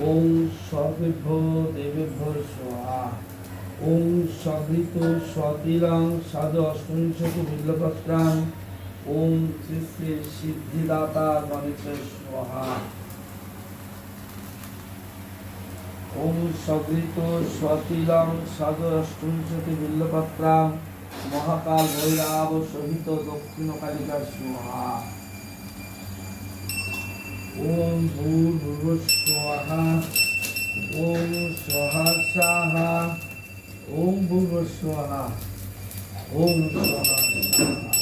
ওম সর্বেভ্য দেবেভ্য স্বাহা। ওম সগৃত স্বতিলাং সাধু অষ্টবিংশতি বিল্লপত্রাং ওম শ্রী শ্রী সিদ্ধিদাতা গণেশ স্বাহা। ওম সগৃত স্বতিলাং সাধু অষ্টবিংশতি বিল্লপত্রাং মহাকাল ভৈরাব সহিত দক্ষিণ কালিকা স্বাহা। ওম স্বাহা স্বাহা ওম ভূর্ভুবস্বাহা ওম স্বাহা স্বাহা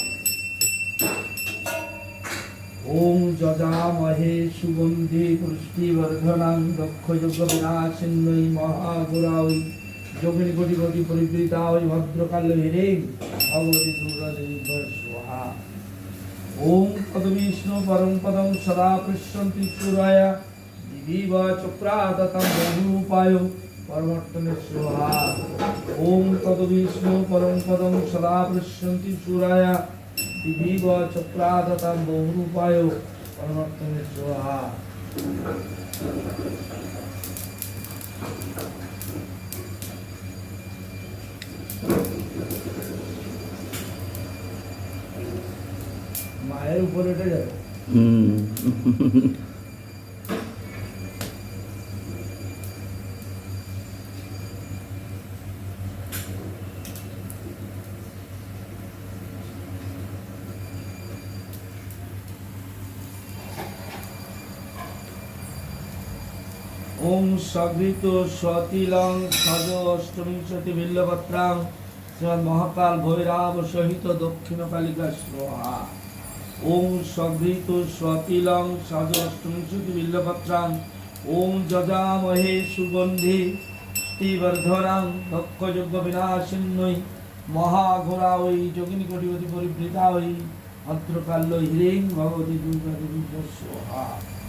ওম যজামহে সুগন্ধি পুষ্টিবর্ধনাং দক্ষযজ্ঞ বিনাশিন্নৈ মহাগুরাই যোগিনী কোটি কোটি পরিবৃতাই ভদ্রকাল হিরে ভগবতী দুর্গা দেবী স্বাহা ওম পদবিষ্ণু পরম পদম সদা পৃশ্যন্তি সুরায়। দিবিব চক্রাদতম বহুরূপায় পরমর্তনে স্বাহা ওম পদবিষ্ণু পরম পদম সদা পৃশ্যন্তি সুরায়। দিবিব চক্রাদতম বহুরূপায় পরমর্তনে মায়ের উপরে উঠে যাবে। হুম। ওম সগৃত সতিলং সজ অষ্টবিংশতি বিল্লপত্রাং মহাকাল ভৈরাব সহিত দক্ষিণ কালিকা স্বাহা ওম সগৃত স্বতিলং সজ অষ্টবিংশতি বিল্লপত্রাং ওম যজামহে সুগন্ধি স্তিবর্ধরাং ভক্ষযোগ্য বিনাশিন্নই মহাঘোরা ওই যোগিনী কোটিপতি পরিবৃতা ওই ভদ্রকাল্য হিরিং ভগবতী দুর্গা দেবী স্বাহা